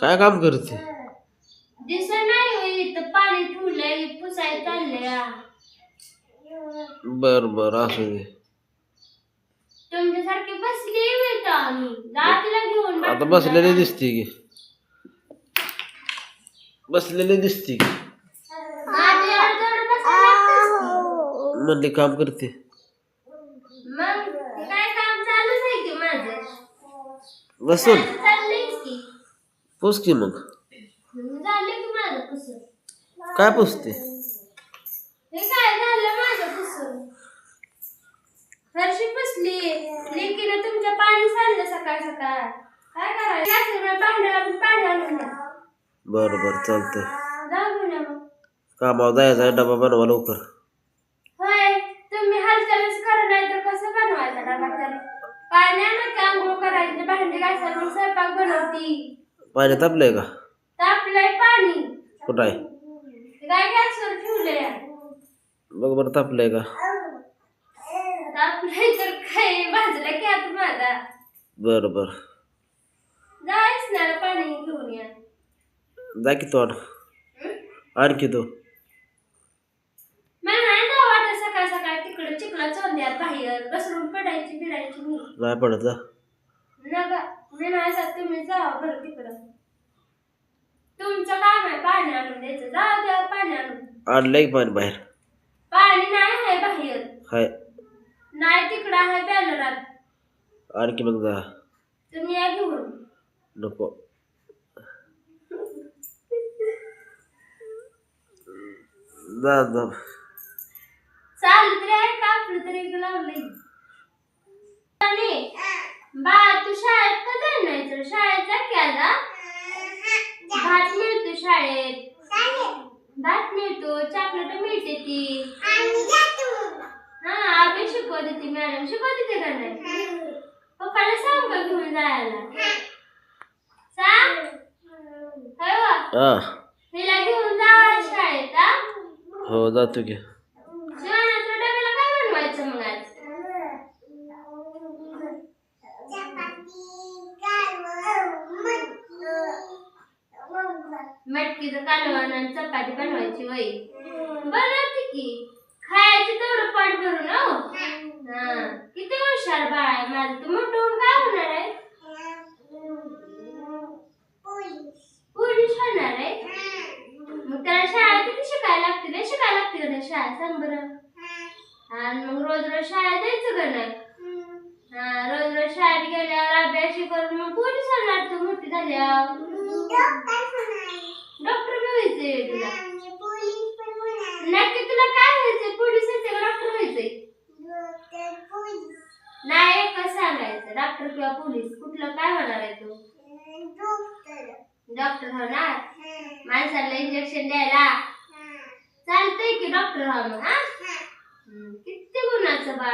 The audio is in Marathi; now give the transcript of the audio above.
काय काम करते दिसत नाही होय इथं पाणी ठेवलंय पुसाय चाललंय. बर बर असू दे. तुमच्यासारखी बसली आम्ही. घेऊन आता बसलेली दिसते की. बसलेली दिसते की. बसायला लागतंच की. म्हणले काम करते. मग काय काम चालूच आहे की माझं? बसून. पुस की मग. की काय पुसते? हे काय झालं माझं पुसून? फरशी पुसली. लेकीनं तुमच्या पाणी सांडलं सकाळ सकाळ. काय करायचं याचं भांड्याला पण पाणी आणून बर बर चालतंय. मग. कामावर जायचा डबा बनवा लवकर. होय तुम्ही हालचालच करा नाही तर कसं बनवायचा डबा तरी? पाणी आणत का आंघोळ करायची भांडी घासायला स्वयंपाक बनवती पाणी तापलंय का? तापलंय पाणी. कुठं आहे? काय गॅसवर ठेवलंय. बघ बरं तापलंय का? तापलंय तर काय भाजला की आता माझा. बर बर. जायच ना पाणी घेऊन या. जा की तोंड? आणखी तो. मला नाही जावं वाटत सकाळ सकाळ तिकडे चिखला चोंद्यात बाहेर घसरून पडायची बिडायची मी. नाही पडत जा. मी नाही जात तुम्ही जावा बरं तिकडं. तुमचं काम आहे पाणी आणून द्यायचं. जाऊ द्या पाणी आणून. आणलंय पाणी बाहेर. पाणी नाही आहे बाहेर. हाय. नाही तिकडं आहे बॅलरात आणखी मग जा. तुम्ही या घेऊन. नको. जा जा चालू तरी आहे का आपलं तरी एक लावलंय आणि बा तू शाळेत का जाणार शाळेत जा की आता. भात मिळतो शाळेत. भात मिळतो चॉकलेट मिळते ती. हा आपण शिकवते ती मॅडम. शिकवते ते का नाही? पप्पाला सांग का घेऊन जायला. सांग? हा. हिला घेऊन जा शाळेत हा. हो जातो की जेवणाच्या डब्याला काय बनवायचं मग आज मटकीचं कालवण आणि चपाती बनवायची वय बनवते की खायचं तेवढं पाठ भरून हो? हा किती हुशार बाळ आहे माझं. तू मोठं होऊन काय होणार आहे? पोलीस होणार आहे? मग त्याला शाळा किती शिकायला लागते लय शिकायला लागते का त्या शाळा सांग बरं. आणि मग रोज रोज शाळेत जायचं का नाही? हा रोज रोज शाळेत गेल्यावर अभ्यास करून मग पोलीस होणार तू मोठी झाल्यावर. डॉक्टर व्हायचंय तुला? नक्की तुला काय व्हायचंय? पोलीस व्हायचंय का? डॉक्टर व्हायचंय? नाही एकच सांगायचं? डॉक्टर किंवा पोलीस कुठलं काय होणार आहे तू? डॉक्टर. होणार? माणसाला इंजेक्शन द्यायला? चालतंय की डॉक्टर व्हा मग हा किती गुणाचं बाळ.